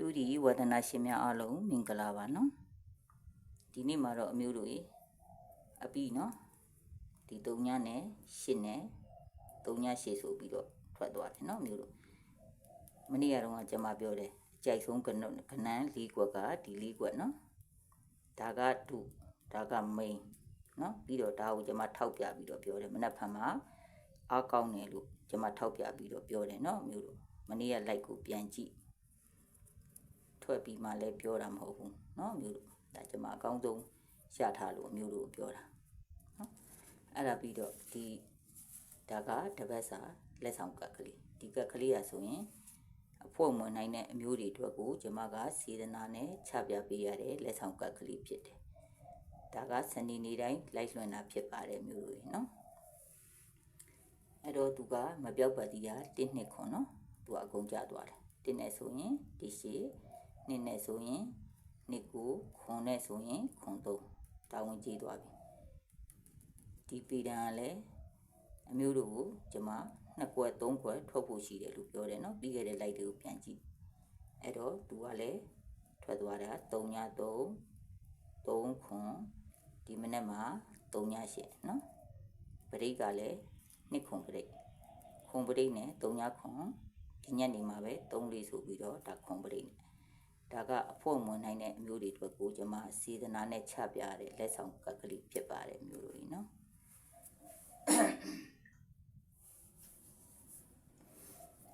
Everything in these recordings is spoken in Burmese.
တူဒီဝဒနာရှင်များအားလုံးမင်္ဂလာပါနော်ဒီနေ့မှာတော့အမျိုးတို့ရေအပြီးနော်ဒီ3ညနဲ့8နဲ့3ည8ဆိုပြီးတော့ထွက်သွားတယ်နော်အမျိုးတို့မနေ့ကတော့ကျွန်မပြောတယ်အကြိုက်ဆုံးကနုကနန်း၄ကွက်ကဒီ၄ကွက်နော်ဒါကဒုဒါကမိန်နော်ပြီးတော့ဒါကိုကျွန်မထောက်ပြပြီးတော့ပြောတယ်မနက်ဖြန်မှာအားကောင်းတယ်လို့ကျွန်မထောက်ပြပြီးတော့ပြောတယ်နော်အမျိုးတို့မနေ့က like ကိုပြန်ကြည့် ထွက်ပြီးမှလည်းပြောတာမဟုတ်ဘူးเนาะမျိုးတို့ဒါကျွန်မအကောင်းဆုံးရထားလို့မျိုးတို့ပြောတာเนาะအဲ့ဒါပြီးတော့ဒီဒါကတပတ်စာလက်ဆောင်ကတ်ကလေးဒီကတ်ကလေးရဆိုရင်အဖို့မွန်နိုင်တဲ့အမျိုးတွေအတွက်ကိုကျွန်မကစေတနာနဲ့ချပြပေးရတဲ့လက်ဆောင်ကတ်ကလေးဖြစ်တယ်ဒါကစနေနေ့တိုင်းလိုက်လွှင့်တာဖြစ်ပါတယ်မျိုးတွေเนาะအဲ့တော့သူကမပြောက်ပါသေးတာ1နှစ်ခွန်เนาะသူကအကုန်ကြသွားတယ်1နဲ့ဆိုရင်ဒီရှိ နှစ်နဲ့ဆိုရင်နှစ်ကိုခွန်နဲ့ဆိုရင်ခွန်သုံးတာဝန်ကြီးသွားပြီဒီပီဒံကလည်းအမျိုးတို့ကိုကျွန်မနှစ်ကွက်သုံးကွက်ထုတ်ဖို့ရှိတယ်လို့ပြောတယ်နော်ပြီးခဲ့တဲ့ light တွေကိုပြန်ကြည့်အဲ့တော့သူကလည်းထွက်သွားတာ3ည3 3ခွန်ဒီမနေ့မှာ3ည8နော်ပရိတ်ကလည်းနှစ်ခွန်ပရိတ်ခွန်ပရိတ်နဲ့3ညခွန်ဒီညနေမှာပဲ3လေးဆိုပြီးတော့ဒါခွန်ပရိတ်နဲ့ ဒါကအဖို့မွန်နိုင်တဲ့အမျိုးတွေအတွက်ကိုကျွန်မစေတနာနဲ့ချပြရတဲ့လက်ဆောင်ကပ်ကလေးဖြစ်ပါတယ်မျိုးတို့ကြီးနော်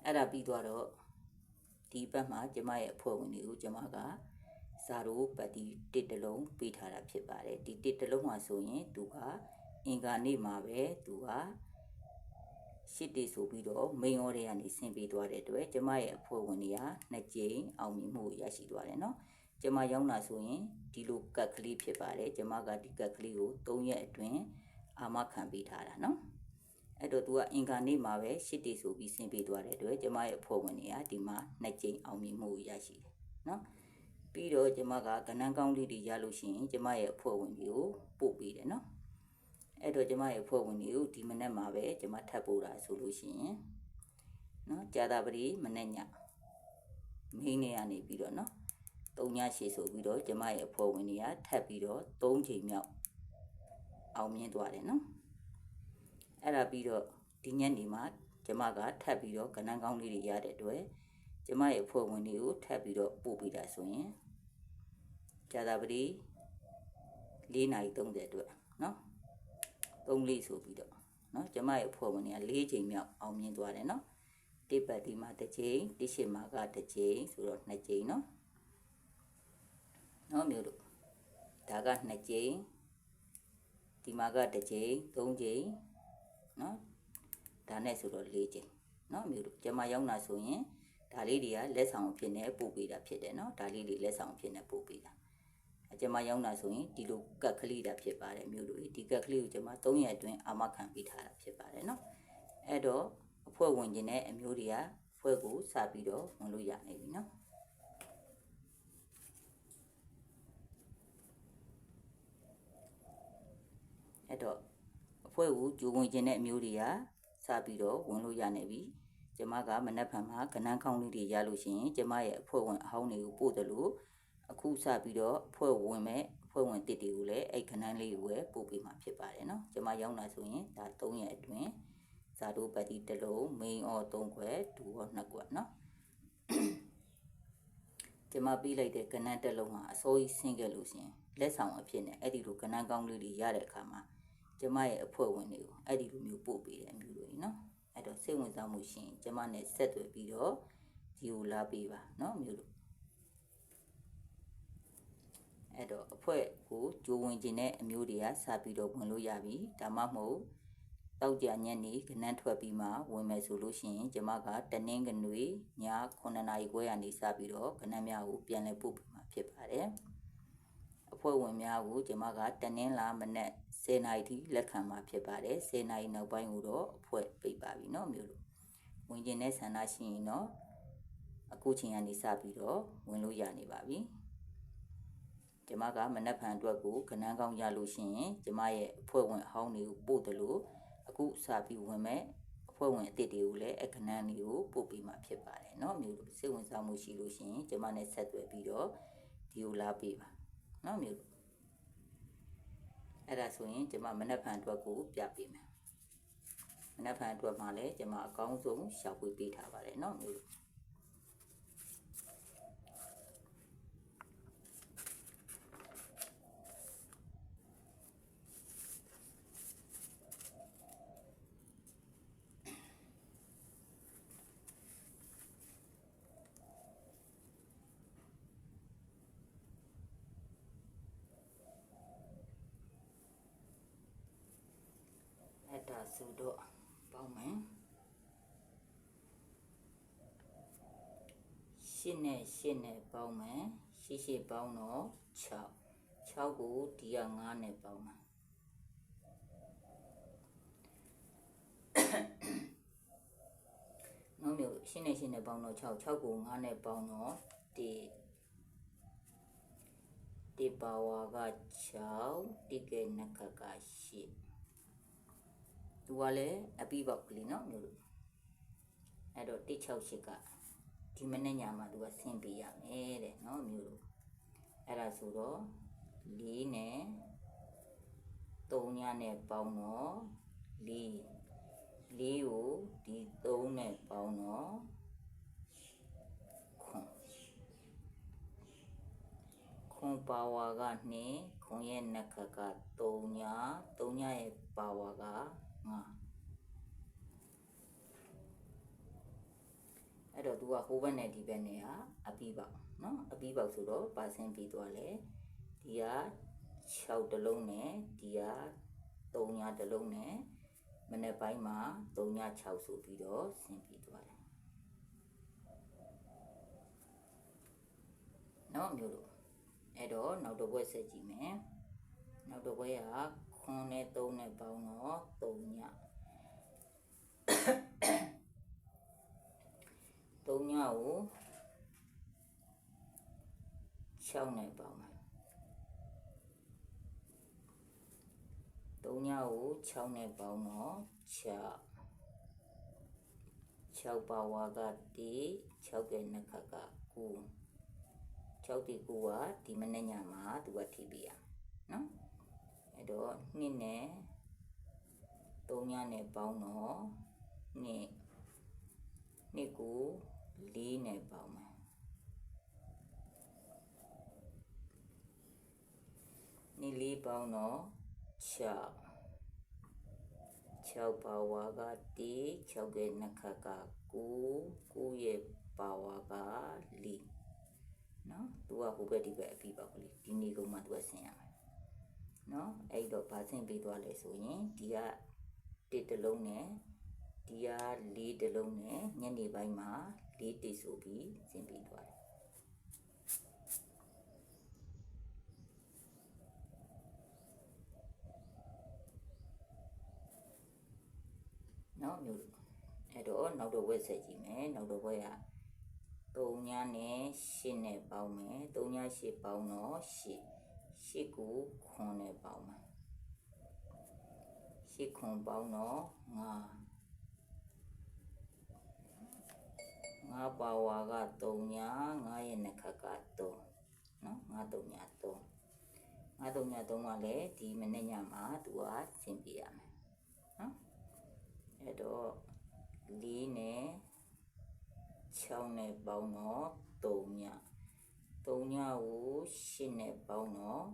အဲ့ဒါပြီးသွားတော့ဒီဘက်မှာကျွန်မရဲ့အဖွဲ့ဝင်တွေကိုကျွန်မကဇာရိုပတ်တီတစ်တလုံးပေးထားတာဖြစ်ပါတယ်ဒီတစ်တလုံးမှာဆိုရင်သူကအင်္ဂါနေ့မှာပဲသူက ရှစ်တေဆိုပြီးတော့မိန်ဩတွေကနေဆင်ပေးသွားတဲ့အတွက်ကျမရဲ့အဖွဲ့ဝင်တွေကနှစ်ကြိမ်အောင်မြင်မှုရရှိသွားတယ်နော်ကျမရောက်လာဆိုရင်ဒီလိုကတ်ကလေးဖြစ်ပါတယ်ကျမကဒီကတ်ကလေးကို3ရက်အတွင်းအာမခံပေးထားတာနော်အဲ့တော့သူကအင်္ဂါနေ့မှာပဲရှစ်တေဆိုပြီးဆင်ပေးသွားတဲ့အတွက်ကျမရဲ့အဖွဲ့ဝင်တွေကဒီမှာနှစ်ကြိမ်အောင်မြင်မှုရရှိတယ်နော်ပြီးတော့ကျမကကဏ္ဍကောင်းလေးတွေရလို့ရှိရင်ကျမရဲ့အဖွဲ့ဝင်တွေကိုပို့ပေးတယ်နော် အဲ့တော့ကျမရဲ့ဖွဲ့ဝင်တွေကိုဒီမနက်မှာပဲကျမထပ်ပို့တာဆိုလို့ရှိရင်နော်ကြာတာပတိမနက်ညမိန်းနေရနေပြီးတော့နော်၃ညရှည်ဆိုပြီးတော့ကျမရဲ့ဖွဲ့ဝင်တွေကထပ်ပြီးတော့၃ချိန်မြောက်အောင်မြင်သွားတယ်နော်အဲ့ဒါပြီးတော့ဒီညနေမှာကျမကထပ်ပြီးတော့ကဏ္ဍကောင်းလေးတွေရတဲ့အတွက်ကျမရဲ့ဖွဲ့ဝင်တွေကိုထပ်ပြီးတော့ပို့ပေးတာဆိုရင်ကြာတာပတိ၄နာရီ30အတွက်နော် သုံးလေးဆိုပြီးတော့နော်ကျမရဲ့ဖွဲ့ဝင်တွေက၄ချိန်မြောက်အောင်မြင်သွားတယ်နော်တိပတ်ဒီမှာတစ်ချိန်တိရှိမှာကတစ်ချိန်ဆိုတော့နှစ်ချိန်နော်နော်မျိုးတို့ဒါကနှစ်ချိန်ဒီမှာကတစ်ချိန်သုံးချိန်နော်ဒါနဲ့ဆိုတော့၄ချိန်နော်မျိုးတို့ကျမရောက်လာဆိုရင်ဒါလေးတွေကလက်ဆောင်ဖြစ်နေပို့ပေးတာဖြစ်တယ်နော်ဒါလေးတွေလက်ဆောင်ဖြစ်နေပို့ပေးတာ အကျမရောက်လာဆိုရင်ဒီလိုကတ်ကလေးတာဖြစ်ပါတယ်မျိုးတို့ဒီကတ်ကလေးကိုကျမ3ရက်အတွင်းအာမခံပေးထားတာဖြစ်ပါတယ်เนาะအဲ့တော့အဖွဲ့ဝင်ခြင်းနဲ့အမျိုးတွေကဖွဲ့ကိုစပြီးတော့ဝင်လို့ရနေပြီเนาะအဲ့တော့အဖွဲ့ကိုဂျူဝင်ခြင်းနဲ့အမျိုးတွေကစပြီးတော့ဝင်လို့ရနေပြီကျမကမနက်ဖြန်မှာကနန်းကောင်းလေးတွေရလို့ရှိရင်ကျမရဲ့အဖွဲ့ဝင်အဟောင်းတွေကိုပို့တယ်လို့ အခုစပြီးတော့ဖွဲ့ဝင်မဲ့ဖွဲ့ဝင်တစ်တွေကိုလည်းအဲ့ခဏန်းလေးကိုပဲပို့ပေးမှာဖြစ်ပါတယ်နော်ကျွန်မရောက်လာဆိုရင်ဒါ၃ရက်အတွင်းဇာတို့ပတ်တီတစ်လုံး main or ၃ခွဲ duo 2ခွဲနော်ကျွန်မပြီးလိုက်တဲ့ကဏ္ဍတက်လုံးမှာအစိုးရဆင်းခဲ့လို့ရှင်လက်ဆောင်အဖြစ်နဲ့အဲ့ဒီလိုကဏ္ဍကောင်းလေးတွေရတဲ့အခါမှာကျွန်မရဲ့အဖွဲ့ဝင်တွေကိုအဲ့ဒီလိုမျိုးပို့ပေးတယ်အမျိုးတွေနော်အဲ့တော့စိတ်ဝင်စားမှုရှင်ကျွန်မနဲ့ဆက်သွယ်ပြီးတော့ဒီကိုလာပေးပါနော်မျိုးတို့ အဲ့တော့အဖွဲ့ကိုကြိုးဝင်ခြင်းနဲ့အမျိုးတွေကစပြီးတော့ဝင်လို့ရပြီဒါမှမဟုတ်တောက်ကြညက်နေခဏန်းထွက်ပြီးမှဝင်မယ်ဆိုလို့ရှိရင်ကျမကတနင်္ဂနွေည9နာရီခွဲကနေစပြီးတော့ခဏန်းများကိုပြန်လည်ပို့ပေးမှာဖြစ်ပါတယ်အဖွဲ့ဝင်များကိုကျမကတနင်္လာမနက်10နာရီထိလက်ခံမှာဖြစ်ပါတယ်10နာရီနောက်ပိုင်းကိုတော့အဖွဲ့ပိတ်ပါပြီเนาะမျိုးလို့ဝင်ခြင်းနဲ့ဆန္ဒရှိရင်တော့အခုချိန်ကနေစပြီးတော့ဝင်လို့ရနေပါပြီ ကျမကမနက်ဖြန်အတွက်ကိုကဏန်းကောင်းရလို့ရှိရင်ကျမရဲ့အဖွဲ့ဝင်အဟောင်းတွေကိုပို့တယ်လို့အခုစပြီးဝင်မဲ့အ အဖွဲ့ဝင်အသစ်တွေကိုလည်းအခဏန်းလေးကိုပို့ပေးမှာဖြစ်ပါတယ်เนาะမျိုးတို့စိတ်ဝင်စားမှုရှိလို့ရှိရင်ကျမနဲ့ဆက်သွယ်ပြီးတော့ဒီကိုလာပေးပါเนาะမျိုးတို့အဲ့ဒါဆိုရင်ကျမမနက်ဖြန်အတွက်ကိုပြပေးမယ်မနက်ဖြန်အတွက်မှာလည်းကျမအကောင်းဆုံးရှောက်ပွေးပေးထားပါတယ်เนาะမျိုး တို့အဲ့ဒါဆိုတော့ပေါင်းမယ်ရှစ်နဲ့ရှစ်နဲ့ပေါင်းမယ်ရှစ်ရှစ်ပေါင်းတော့6 6ကိုဒီက9နဲ့ပေါင်းမယ်နော်မျိုးရှင်းနေရှင်းနေပေါင်းတော့6 6ကို9နဲ့ပေါင်းတော့ဒီဒီပါဝါက6ဒီကဲနခက8 သူကလည်းအပြီးပေါက်ကလေးနော်မျိုးတို့အဲ့တော့168ကဒီမနေ့ညမှာသူကဆင်းပေးရမယ်တဲ့နော်မျိုးတို့အဲ့ဒါဆိုတော့4နဲ့3ညနဲ့ပေါင်းတော့4 4ကိုဒီ3နဲ့ပေါင်းတော့ခွန်ခွန်ပါဝါက2ခွန်ရဲ့နခက3ည3ညရဲ့ပါဝါက5 အဲ့တော့ तू ကဟိုဘက်နဲ့ဒီဘက်နဲ့ဟာအပီးပေါက်နော်အပီးပေါက်ဆိုတော့ပါစင်ပြီးသွားလေဒီက6တလုံးနဲ့ဒီက3ညတလုံးနဲ့မနေ့ပိုင်းမှာ3ည6ဆိုပြီးတော့ဆင်ပြီးသွားတယ်နော်မျိုးတို့အဲ့တော့နောက်တစ်ပွဲဆက်ကြည့်မယ်နောက်တစ်ပွဲက ခွန်နဲ့3နဲ့ပေါင်းတော့3ည3ညကို6နဲ့ပေါင်းမယ်3ညကို6နဲ့ပေါင်းတော့6 6ပါဝါကတိ6ကဲနှစ်ခါက9 6တိ9ကဒီမနေ့ညမှာသူကထိပြရနော် အဲ့တော့2နဲ့3ညနဲ့ပေါင်းတော့2 2ကို4နဲ့ပေါင်းမယ်2 4ပေါင်းတော့6 6ပါဝါကတိ6ရဲ့နှစ်ခါက9 9ရဲ့ပါဝါက4နော်သူကဟိုဘက်ဒီဘက်အပြီးပါကလေးဒီနေကုန်မှသူကဆင်ရမယ် နော်အဲ့တော့ဗာဆင်ပေးသွားလဲဆိုရင်ဒီကတစ်တလုံးနဲ့ဒီက၄တလုံးနဲ့ညနေပိုင်းမှာ၄တိဆိုပြီးဆင်ပေးသွားတယ်နော်မျိုးတို့အဲ့တော့နောက်တော့ဝက်ဆက်ကြည့်မယ်နောက်တော့ဘွဲက3ညနဲ့8နဲ့ပေါင်းမယ်3ည8ပေါင်းတော့8 8ကိုခွန်နဲ့ပေါင်းမယ်8ခွန်ပေါင်းတော့9 9ပါဝါက3ည9ရဲ့နှစ်ခါက3နော်9 3ည3 9 3ည3ကလည်းဒီမနေ့ညမှာသူကဆင်ပြရမယ်နော်အဲ့တော့4နဲ့6နဲ့ပေါင်းတော့3ည 3ညကို8နဲ့ပေါင်းတော့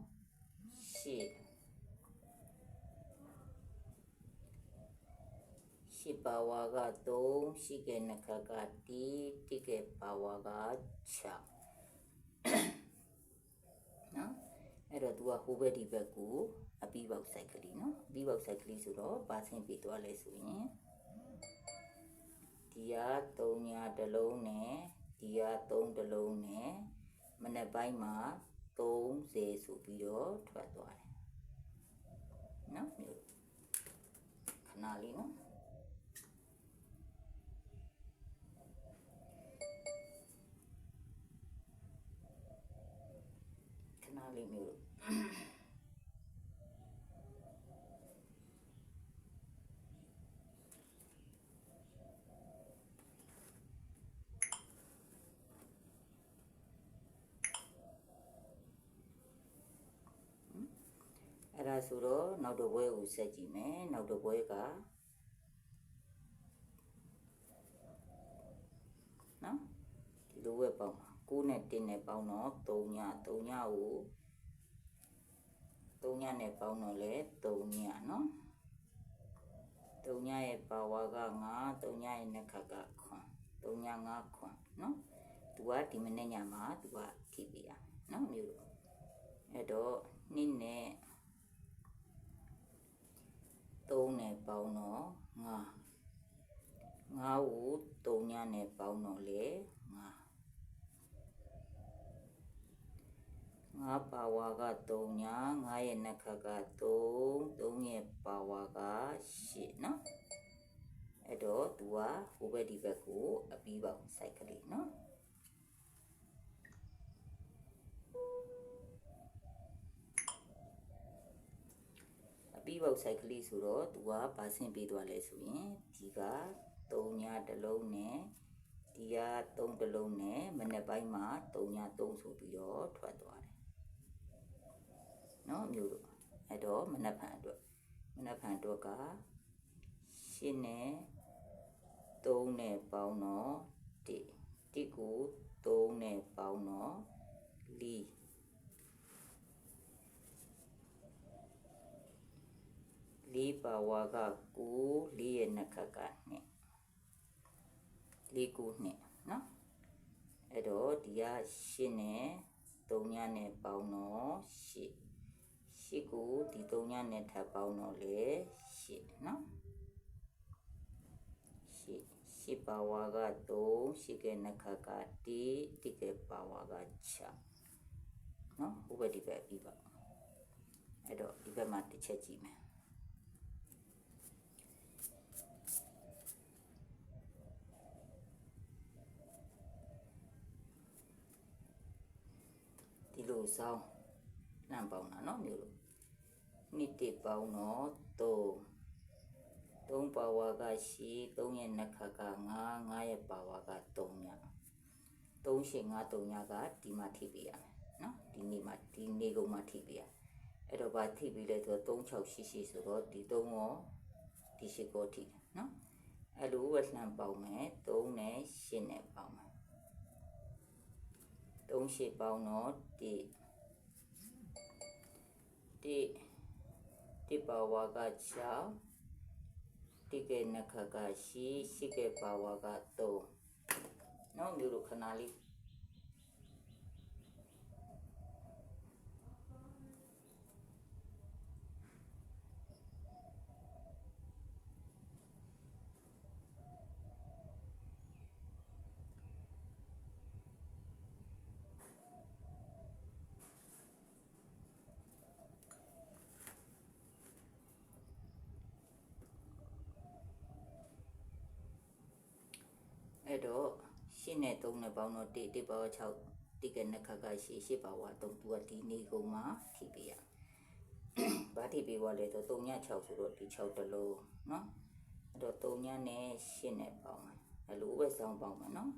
8ရှိပါဝါက3ရှိကဲနခကတိတိကဲပါဝါက6နော်အဲ့တော့ तू ကဟိုဘက်ဒီဘက်ကိုအပီးပေါက်ဆိုင်ကလေးနော်အပီးပေါက်ဆိုင်ကလေးဆိုတော့ပါဆင်းပြသွားလဲဆိုရင်ဒီက3ညာတစ်လုံးနဲ့ဒီက3တစ်လုံးနဲ့ မနေ့ပိုင်းမှာ30ဆိုပြီးတော့ထွက်သွားတယ်နော်မျိုးခဏလေးနော်ခဏလေးမျိုး ဆိုတော့နောက်တစ်ပွဲကိုဆက်ကြည့်မယ်နောက်တစ်ပွဲကနော်ဒီလိုပဲပေါင်းပါ9နဲ့1နဲ့ပေါင်းတော့3ည3ညကို3ညနဲ့ပေါင်းတော့လေ3ညနော်3ညရဲ့ပါဝါက9 3ညရဲ့နှက်ခတ်ကခွန်3ည9ခွန်နော်သူကဒီမနေ့ညမှာသူကထိပြရနော်မျိုးလို့အဲ့တော့နှစ်နဲ့ 3နဲ့ပေါင်းတော့9 9ကို3ညနဲ့ပေါင်းတော့လေ9 9ပါဝါက3ည9ရဲ့နှက်ခတ်က3 3ရဲ့ပါဝါက8နော်အဲ့တော့သူကဟိုဘက်ဒီဘက်ကိုအပြီးပေါင်းစိုက်ကလေးနော် ပြီးပေါက်ဆိုင်ကလေးဆိုတော့သူကဗာဆင့်ပေးသွားလဲဆိုရင်ဒီက3ညတစ်လုံးနဲ့ဒီက3တစ်လုံးနဲ့မနေ့ပိုင်းမှာ3ည3ဆိုပြီးတော့ထွက်သွားတယ်။နော်မျိုးတို့အဲ့တော့မနေ့ဖန်အတွက်မနေ့ဖန်အတွက်ကရှင်းနဲ့3နဲ့ပေါင်းတော့1 1ကို3နဲ့ပေါင်းတော့4 လေးပါဝါက9လေးရဲ့နှစ်ခတ်က2လေးကို2နော်အဲ့တော့ဒီက8နဲ့3ညနဲ့ပေါင်းတော့8 8ကိုဒီ3ညနဲ့ထပ်ပေါင်းတော့လေ8နော်8 8ပါဝါက3 8ကနှစ်ခတ်က1 1ကပါဝါက6နော်ဟိုဘက်ဒီဘက်ပြီးပါအဲ့တော့ဒီဘက်မှာတစ်ချက်ကြည့်မယ်ဒီ လိုစောင်းလမ်းပေါင်းတာเนาะမျိုးလို့နှစ်တစ်ပေါင်းတော့3 3ပါဝါကရှိ3ရဲ့နှစ်ခါက9 9ရဲ့ပါဝါက3ည3ရှင်9 3ညကဒီမှာထိပေးရမယ်เนาะဒီနေ့မှာဒီနေ့ကုန်မှာထိပေးရအဲ့တော့ဗာထိပေးလဲဆိုတော့3 6 8 8ဆိုတော့ဒီ3ရောဒီရှိကိုထိတယ်เนาะအဲ့လိုဝက်လှမ်းပေါင်းမယ်3နဲ့8နဲ့ပေါင်းမယ် 3ရှိပေါင်းတော့1 1 1ပါဝါက6တိကေနခကရှိရှိကေပါဝါက3နော်မျိုးလိုခဏလေး အဲ့တော့ရှင်းနဲ့3နဲ့ပေါင်းတော့1 1ပါဝါ6တိကေနခကရှိရှိပါဝါ3သူကဒီနေကုန်မှာထိပေးရဘာထိပေးသွားလဲဆို3ည6ဆိုတော့ဒီ6တလုံးနော်အဲ့တော့3ညနဲ့ရှင်းနဲ့ပေါင်းမယ်အဲ့လိုပဲစောင်းပေါင်းမယ်နော်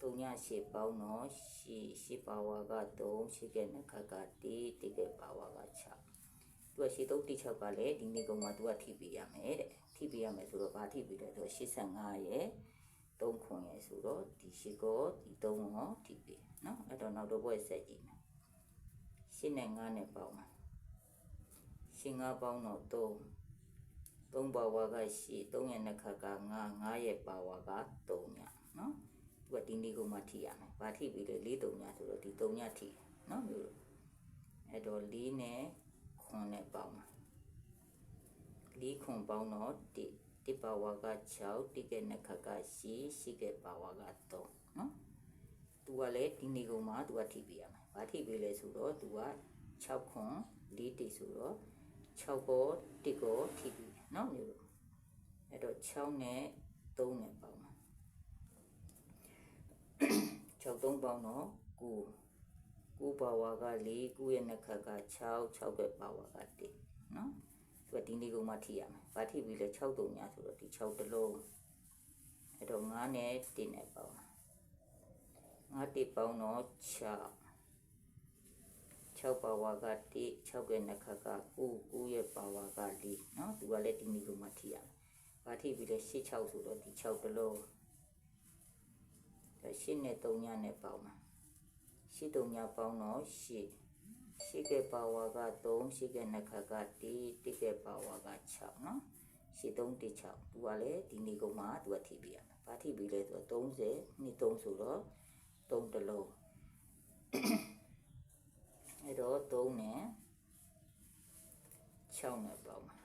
3ညရှင်းပေါင်းတော့ရှင်းရှင်းပါဝါက3ရှင်းကေနခကတိတိကေပါဝါက6သူကရှင်း3တိ6ကလည်းဒီနေကုန်မှာသူကထိပေးရမယ်တဲ့ထိပေးရမယ်ဆိုတော့ဘာထိပေးလဲဆိုတော့85ရဲ့ 3ခွန်ရယ်ဆိုတော့ဒီ8ကိုဒီ3ကိုဒီပေးနော်အဲ့တော့နောက်တော့ဘွဲ့ဆက်ကြည့်မယ်8နဲ့9နဲ့ပေါင်းပါ8 9ပေါင်းတော့3 3ပါဝါက8 3ရဲ့နှစ်ခါက9 9ရဲ့ပါဝါက3ညနော်သူကဒီနေ့ကမှထိရမယ်ဘာထိပြီးလဲ4 3ညဆိုတော့ဒီ3ညထိနော်မျိုးလို့အဲ့တော့4နဲ့9နဲ့ပေါင်းပါ4ခွန်ပေါင်းတော့1 တိပါဝါက6တိကဲနခကရှိရှိကဲပါဝါက3နော်သူကလည်းဒီနေကုန်မှာသူကထိပေးရမယ်ဘာထိပေးလဲဆိုတော့သူက6ခွန်4တိဆိုတော့6ကို1ကိုထိပေးတယ်နော်မျိုးလို့အဲ့တော့6နဲ့3နဲ့ပေါင်းမှာ6 3ပေါင်းတော့9 9ပါဝါက4 9ရဲ့နခက6 6ရဲ့ပါဝါက1နော် သူကဒီနေကုန်မှထိရမယ်။ဘာထိပြီးလဲ6တုံညာဆိုတော့ဒီ6တလုံးအဲ့တော့9နဲ့1နဲ့ပေါင်း9တိပေါင်းတော့6 6ပါဝါက1 6ရဲ့နှစ်ခါက9 9ရဲ့ပါဝါက4เนาะသူကလည်းဒီနည်းကိုမှထိရမယ်။ဘာထိပြီးလဲ8 6ဆိုတော့ဒီ6တလုံးဒါ8နဲ့3ညနဲ့ပေါင်းမှာ8 3ညပေါင်းတော့8 8ကပါဝါက3 8ကနှစ်ခါက1 1ကပါဝါက6เนาะ8 3 1 6သူကလည်းဒီနည်းကိုမှသူကထိပြီးရမယ်။ဘာထိပြီးလဲဆိုတော့30နှစ်3ဆိုတော့3တလုံး အဲ့တော့3နဲ့6နဲ့ပေါင်းပါ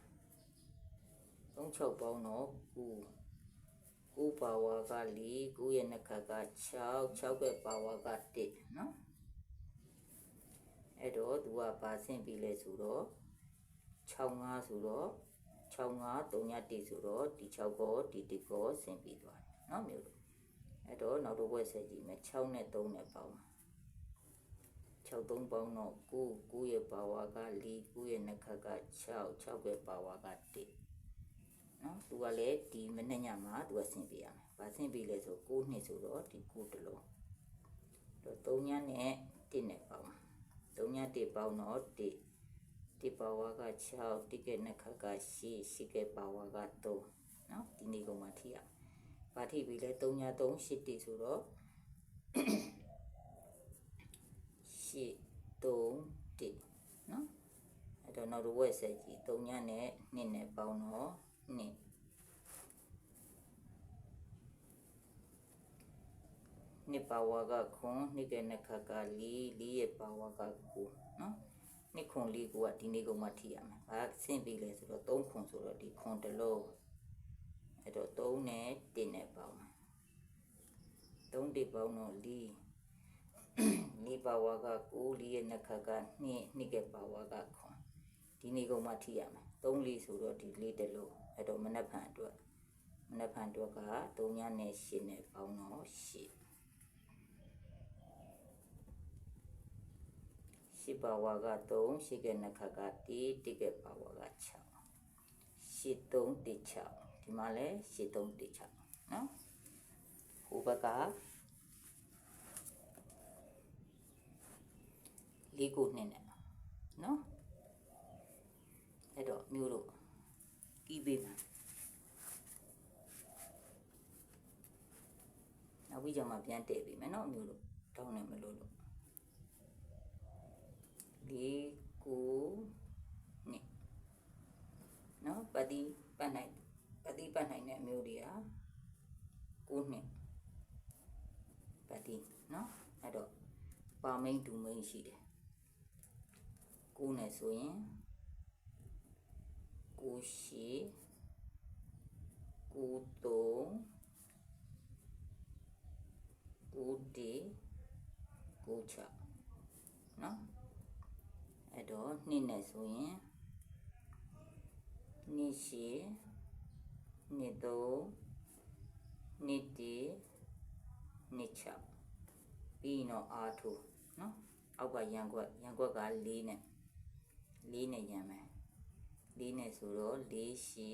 3 6ပေါင်းတော့9 9ပါဝါက4 9ရဲ့နှစ်ခါက6 6ရဲ့ပါဝါက1เนาะ အဲ့တော့သူကပါဆင့်ပြီးလဲဆိုတော့65ဆိုတော့65 3ည1ဆိုတော့ဒီ6ကောဒီ1ကောဆင့်ပြီးသွားတယ်เนาะမျိုးလို့အဲ့တော့နောက်တစ်ဝက်ဆက်ကြည့်မယ်6နဲ့3နဲ့ပေါင်းပါ 6 3ပေါင်းတော့9 9ရဲ့ပါဝါက4 9ရဲ့နှစ်ခါက6 6ရဲ့ပါဝါက1နော်သူကလည်းဒီမနေ့ညမှာသူကဆင်ပြရမယ်။ဘာဆင်ပြလဲဆို9နှစ်ဆိုတော့ဒီ9တလုံးတော့3ညနဲ့1နဲ့ပေါင်းပါ 3ည1ပေါင်းတော့1 1ပါဝါက6 1ရဲ့နှစ်ခါက8 8ရဲ့ပါဝါက3နော်ဒီနေ့ကောင်မှထိရ။ဘာထိပြီလဲ3ည3 8 1ဆိုတော့ရှစ်3 1နော်အဲ့တော့နောက်တစ်ဝက်ဆက်ကြည့်3ညနဲ့2နဲ့ပေါင်းတော့2 နှစ်ပါဝါကခွန်နှစ်ကနှစ်ခါက4 4ရဲ့ပါဝါက9နော်နှစ်ခွန်4ကိုကဒီနေ့ကုန်မှထိရမယ်ဘာဆင့်ပြီးလဲဆိုတော့3ခွန်ဆိုတော့ဒီခွန်တစ်လုံးအဲ့တော့3နဲ့1နဲ့ပေါင်း3တစ်ပေါင်းတော့4နေပါဝါက9လေးရဲ့နှစ်ခါက2နှစ်ကပါဝါကခွန်ဒီနေ့ကုန်မှထိရမယ်3လေးဆိုတော့ဒီလေးတစ်လုံးအဲ့တော့မနက်ဖြန်အတွက်မနက်ဖြန်အတွက်က3ညနဲ့8နဲ့ပေါင်းတော့8 8ပါဝါက3 8ကနှစ်ခါက1 1ကပါဝါက6 8 3 1 6ဒီမှာလဲ8 3 1 6နော်ဟိုဘက်ကလေးကိုနှစ်နဲ့နော်အဲ့တော့မျိုးတို့ကြီးပေးမှာနောက်ပြီးကြမှာပြန်တည့်ပေးမယ်နော်မျိုးတို့တောင်းနေမလို့လို့ လေးကိုနှစ်နော်ပတိပတ်နိုင်ပတိပတ်နိုင်တဲ့အမျိုးတွေကကိုနှစ်ပတိနော်အဲ့တော့ပါမိန်ဒူမိန်ရှိတယ်ကိုနဲ့ဆိုရင်ကိုရှိကိုတုံးကိုတီကိုချနော် အဲ့တော့နှစ်နဲ့ဆိုရင်နှစ်ရှိနှစ်သုံးနှစ်တီနှစ်ချပြီးရင်တော့အာထုနော်အောက်ကရန်ကွက်ရန်ကွက်က၄နဲ့၄နဲ့ရန်မယ်၄နဲ့ဆိုတော့၄ရှိ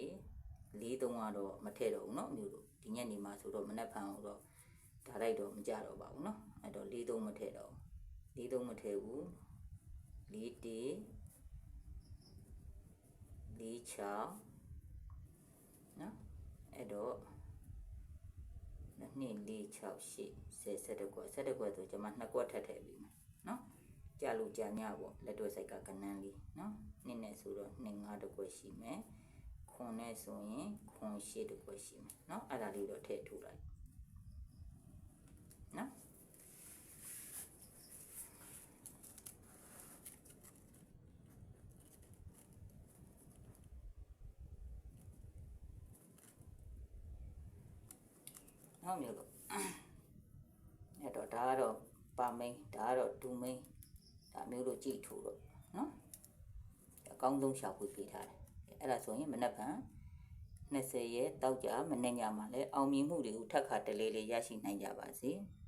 ၄သုံးကတော့မထည့်တော့ဘူးเนาะမျိုးတို့ဒီညနေမှာဆိုတော့မနက်ဖြန်တော့ဒါလိုက်တော့မကြတော့ပါဘူးเนาะအဲ့တော့၄သုံးမထည့်တော့၄သုံးမထည့်ဘူး လေးတေလေးချောင်းနော်အဲ့တော့နှစ်လေး6ရှစ်10 11ကွက်11ကွက်ဆိုကျွန်မ2ကွက်ထပ်ထည့်ပြီးမယ်နော်ကြာလို့ကြာညပေါ့လက်တွဲစိုက်ကကနန်းလေးနော်နှစ်နဲ့ဆိုတော့2 5တကွက်ရှိမယ်ခွန်နဲ့ဆိုရင်ခွန်ရှစ်တကွက်ရှိမယ်နော်အဲ့ဒါလေးတော့ထည့်ထိုးလိုက်နော် မျိုးလို့ကြည့်ထိုးတော့နော်အကောင်းဆုံးရှာဖွေပေးထားတယ်အဲ့ဒါဆိုရင်မနက်ဖြန်20ရက်တောက်ကြမနေ့ညမှာလည်းအောင်မြင်မှုတွေကိုထပ်ခါတလေလေးရရှိနိုင်ကြပါစေ။